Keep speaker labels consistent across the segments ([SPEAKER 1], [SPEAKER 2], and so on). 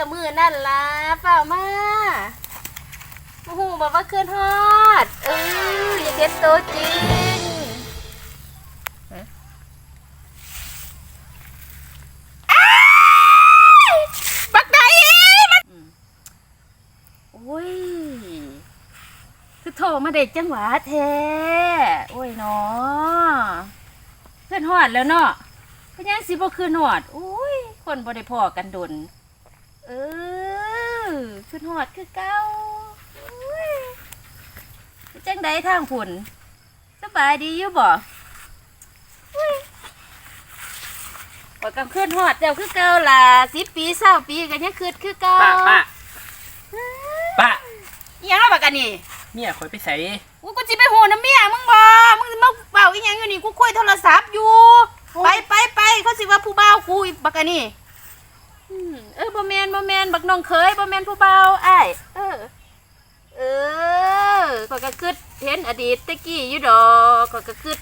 [SPEAKER 1] แต่มือนั่นล่ะเปล่ามาโอ้โหบอกว่าเคลื่อนฮอด เอออย่าเก็ตโตวจริงอ้ายบักไดมันโอ้ย คือโทรมาเด็ดจังหวะแท้ โอ้ยเนาะเพื่อนหอดแล้วเนาะเพื่อนยังสิบ่คืนหอดโอ้ย คนบ่ได้พอกันดน เออคืนหอดคือเก้าโอ้ยจังใดทางผุนสบายดีอยู่บ่อุ้ยว่ากัคืนหอดเจ้าคือเก่าล่ะสิบปีเศร้าปีกันยังคืนคือเก่า
[SPEAKER 2] ป้าป้าป้า
[SPEAKER 1] อิหยังแล้วบักกันนี่
[SPEAKER 2] เมียคอยไปใส่
[SPEAKER 1] กูกูจิไปหูน้ำเมียมึงบ่มึงสิมาเป่าอีหยังอยู่นี่กูคุยโทรศัพท์อยู่ ไปไปไปเขาสิว่าผู้บ่าวกูอีบักอันนี่อืมเออ บ่แมนบ่แมนบักน้องเคยบ่แมนผู้บ่าวอ้ายเออ เออข้อยก็คิดเห็นอดีตตะกี้อยู่ดอกข้อยก็คิด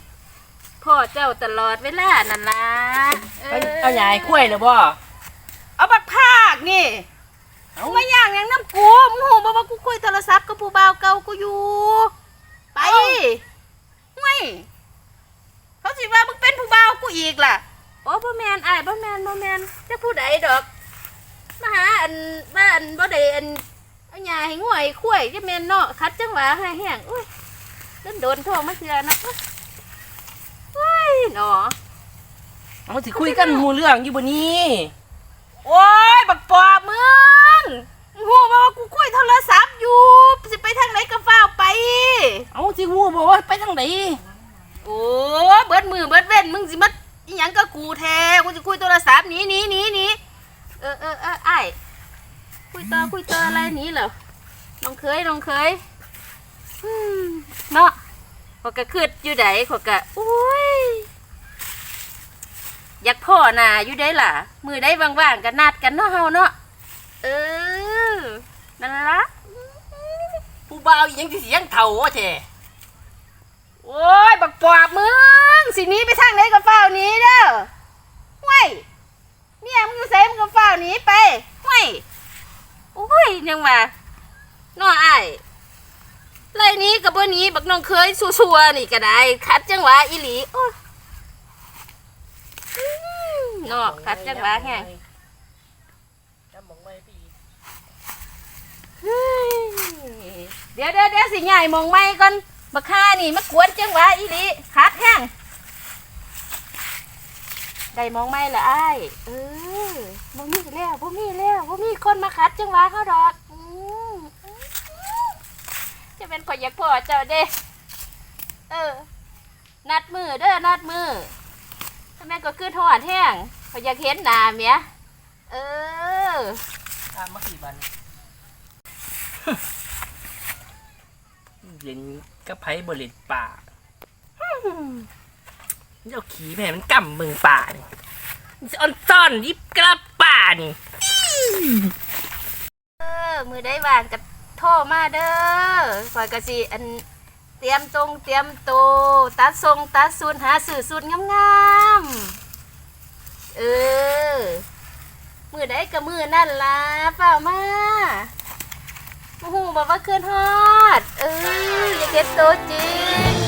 [SPEAKER 1] พ่อเจ้าตลอดเวลานั่นล่ะ
[SPEAKER 2] เอาเอายายกล้วยเลยบ่
[SPEAKER 1] เอาบักภาคนี่
[SPEAKER 2] เอา
[SPEAKER 1] ไม่ย่างหยังน้ำกูมึงหูบ่ว่ากูคุยโทรศัพท์กับผู้บ่าวเก่ากูอยู่ ไปไม่เขาสิว่ามึงเป็นผู้บ่าวกูอีกล่ะโอ้บ่แมนอ้ายบ่แมนบ่แมนจะผู้ใดดอก มาหาอันบ้านบ่ได้อันเอาหญ้าให้ง่วยคุ้ยจะแม่นเนาะคัดจังหวะให้แห้งอุ้ยโดนโดนโทรมาเทื่อนะเฮ้ยเนาะ
[SPEAKER 2] เอาสิคุยกันหมู่เรื่องอยู่บนนี้
[SPEAKER 1] โอ้ยบักปอบมึงมึงหูว่ากูคุยโทรศัพท์อยู่สิไปทางไหนก็ฟ้าวไป
[SPEAKER 2] เอาสิฮู้บ่ว่าไปทางไหน
[SPEAKER 1] โอ้เบิดมือเบิดเว้นมึงสิมาอีหยังกับกูแท้กูจะคุยโทรศัพท์หนีหนีหนีหนี เออเออเออไอ้คุยเตอคุยเตออะไรนี้เหรอน้องเคยน้องเคยเนาะขอยกะคืดอยู่ไดขอยกะอุ้ยอยากพ่อหนาอยู่ได้ล่ะ มือได้ว่างๆกันนัดกันเนาะเฮาเนาะเออนั่นละ
[SPEAKER 2] ผู้บ่าวยังสิเสียงเฒ่าว่าแท้
[SPEAKER 1] โอ้ยบักปอบมึงสินี้ไปทางไหนกับฝ้าวหนี้เด้อห้วยเนี่ยมึงอยู่ไสมึงกับฝ้าวหนี้ไปห้วยโอ้ยยังว่าน้ออ้ายไรนี้กับบ่หนี้บักน้องเคยซัวๆนี่ก็ได้คัดจังหวะอีหลีโอ้ยอืมเนาะคัดจังหวะแฮง
[SPEAKER 2] จำมอง
[SPEAKER 1] เดี๋ยวเดี๋ยวเดี๋ยวสิใหญ่มองไม่ก่อนบักค่านี่มากวนจังหวะอีหลีคัดแห้ง ได้มองไม่ละไอ้ายเออบ่มีแล้วบ่มีแล้วบ่มีคนมาคัดจังหวะเขาดอกอืมจะเป็นคนอยากพ่อเจ้าเด้ เออ นัดมือเด้อนัดมือทำไมก็คือทอดแห้งขอยอยากเห็นหน้าเมียเออ
[SPEAKER 2] ตามมากี่วันเล่นกับไผบ่เล่นป่า เจ้าขี่แม่มันกำมืองป่านี่ออนซ่อนยิบกลับป่านี่
[SPEAKER 1] เออมือได้วางกับโทรมาเด้อคอยกะสิอันเตรียมตรงเตรียมโตตัดทรงตัดสูนหาสื่อสูนงามๆเออมือได้กับมือนั่นล่ะเปล่ามาโอ้โหบอกว่าเคลื่อนฮอด เอออย่าเก็ตโตจริง